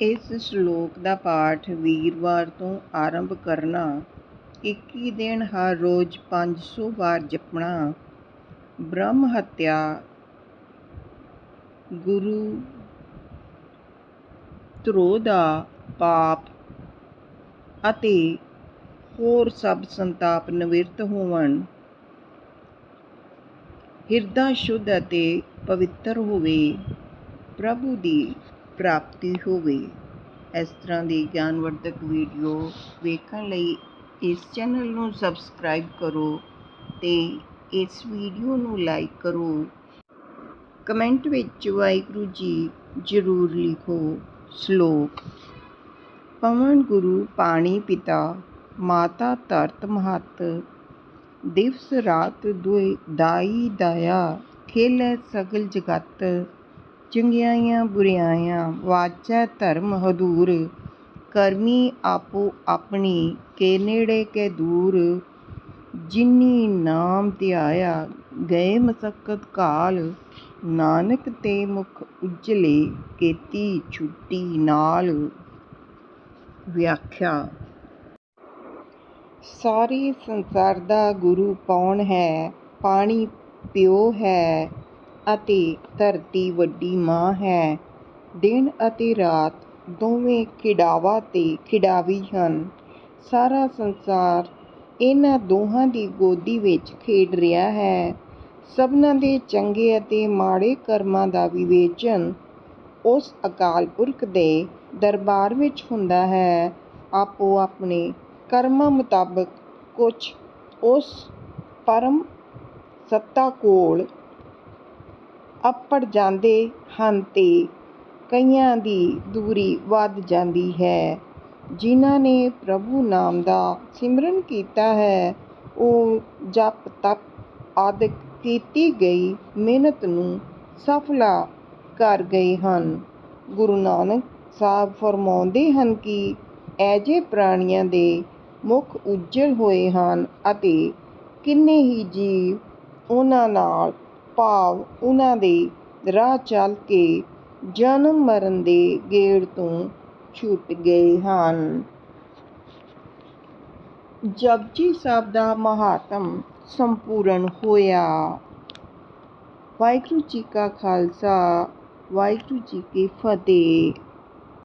ਇਸ ਸ਼ਲੋਕ ਦਾ ਪਾਠ ਵੀਰਵਾਰ ਤੋਂ ਆਰੰਭ ਕਰਨਾ। 21 ਦਿਨ ਹਰ ਰੋਜ਼ 500 ਵਾਰ ਜਪਣਾ। ਬ੍ਰਹਮ ਹੱਤਿਆ, ਗੁਰੂ ਧਰੋਹ ਦਾ ਪਾਪ ਅਤੇ ਹੋਰ ਸਭ ਸੰਤਾਪ ਨਿਵਰਤ ਹੋਵਣ। ਹਿਰਦਾ ਸ਼ੁੱਧ ਅਤੇ ਪਵਿੱਤਰ ਹੋਵੇ ਪ੍ਰਭੂ ਦੀ ਪ੍ਰਾਪਤੀ ਹੋਵੇ। ਇਸ ਤਰ੍ਹਾਂ ਦੀ ਗਿਆਨਵਰਧਕ ਵੀਡੀਓ ਵੇਖਣ ਲਈ ਇਸ ਚੈਨਲ ਨੂੰ ਸਬਸਕ੍ਰਾਈਬ ਕਰੋ ਤੇ ਇਸ ਵੀਡੀਓ ਨੂੰ ਲਾਈਕ ਕਰੋ। ਕਮੈਂਟ ਵਿੱਚ ਵਾਹਿਗੁਰੂ ਜੀ ਜ਼ਰੂਰ ਲਿਖੋ, ਸ਼ਲੋਕ ਪਵਨ ਗੁਰੂ ਪਾਣੀ ਪਿਤਾ, ਮਾਤਾ ਧਰਤ ਮਹਤ, ਦਿਵਸ ਰਾਤ ਦੁਇ ਦਾਈ ਦਾਇਆ ਖੇਲੈ ਸਗਲ ਜਗਤ ਚੰਗਿਆਈਆਂ ਬੁਰਿਆਈਆਂ ਵਾਚੈ ਧਰਮ ਹਦੂਰ, ਕਰਮੀ ਆਪੋ ਆਪਣੀ, ਕੇ ਨੇੜੇ ਕੇ ਦੂਰ। ਜਿਨੀ ਨਾਮ ਧਿਆਇਆ, ਗਏ ਮਸਕਤ ਕਾਲ। ਨਾਨਕ ਤੇ ਮੁਖ ਉਜਲੇ, ਕੀਤੀ ਛੁੱਟੀ ਨਾਲ। ਵਿਆਖਿਆ। ਸਾਰੇ ਸੰਸਾਰ ਦਾ ਗੁਰੂ ਕੌਣ ਹੈ? ਪਾਣੀ ਪਿਓ ਹੈ। ਅਤੇ ਧਰਤੀ ਵੱਡੀ ਮਾਂ ਹੈ। ਦਿਨ ਅਤੇ ਰਾਤ ਦੋਵੇਂ ਖਿਡਾਵਾ ਤੇ ਖਿਡਾਵੀ ਹਨ। ਸਾਰਾ ਸੰਸਾਰ ਇਹਨਾਂ ਦੋਹਾਂ ਦੀ ਗੋਦੀ ਵਿੱਚ ਖੇਡ ਰਿਹਾ ਹੈ। ਸਭਨਾਂ ਦੇ ਚੰਗੇ ਅਤੇ ਮਾੜੇ ਕਰਮਾਂ ਦਾ ਵਿਵੇਚਨ ਉਸ ਅਕਾਲ ਪੁਰਖ ਦੇ ਦਰਬਾਰ ਵਿੱਚ ਹੁੰਦਾ ਹੈ। ਆਪੋ ਆਪਣੇ ਕਰਮਾਂ ਮੁਤਾਬਕ ਕੁਝ ਉਸ ਪਰਮ ਸੱਤਾ ਕੋਲ ਅੱਪੜ ਜਾਂਦੇ ਹਨ ਅਤੇ ਕਈਆਂ ਦੀ ਦੂਰੀ ਵੱਧ ਜਾਂਦੀ ਹੈ। ਜਿਨ੍ਹਾਂ ਨੇ ਪ੍ਰਭੂ ਨਾਮ ਦਾ ਸਿਮਰਨ ਕੀਤਾ ਹੈ, ਉਹ ਜਪ ਤਪ ਆਦਿ ਕੀਤੀ ਗਈ ਮਿਹਨਤ ਨੂੰ ਸਫਲਾ ਕਰ ਗਏ ਹਨ। ਗੁਰੂ ਨਾਨਕ ਸਾਹਿਬ ਫਰਮਾਉਂਦੇ ਹਨ ਕਿ ਐਜੇ ਪ੍ਰਾਣੀਆਂ ਦੇ ਮੁਖ ਉਜਲ ਹੋਏ ਹਨ ਅਤੇ ਕਿੰਨੇ ਹੀ ਜੀਵ ਉਹਨਾਂ ਨਾਲ ਭਾਵ ਉਹਨਾਂ ਦੇ ਰਾਹ ਚੱਲ ਕੇ ਜਨਮ ਮਰਨ ਦੇ ਗੇੜ ਤੋਂ ਛੁੱਟ ਗਏ ਹਨ। ਜਪਜੀ ਸਾਹਿਬ ਦਾ ਮਹਾਤਮ ਸੰਪੂਰਨ ਹੋਇਆ। ਵਾਹਿਗੁਰੂ ਜੀ ਕਾ ਖਾਲਸਾ, ਵਾਹਿਗੁਰੂ ਜੀ ਕੀ ਫਤਿਹ।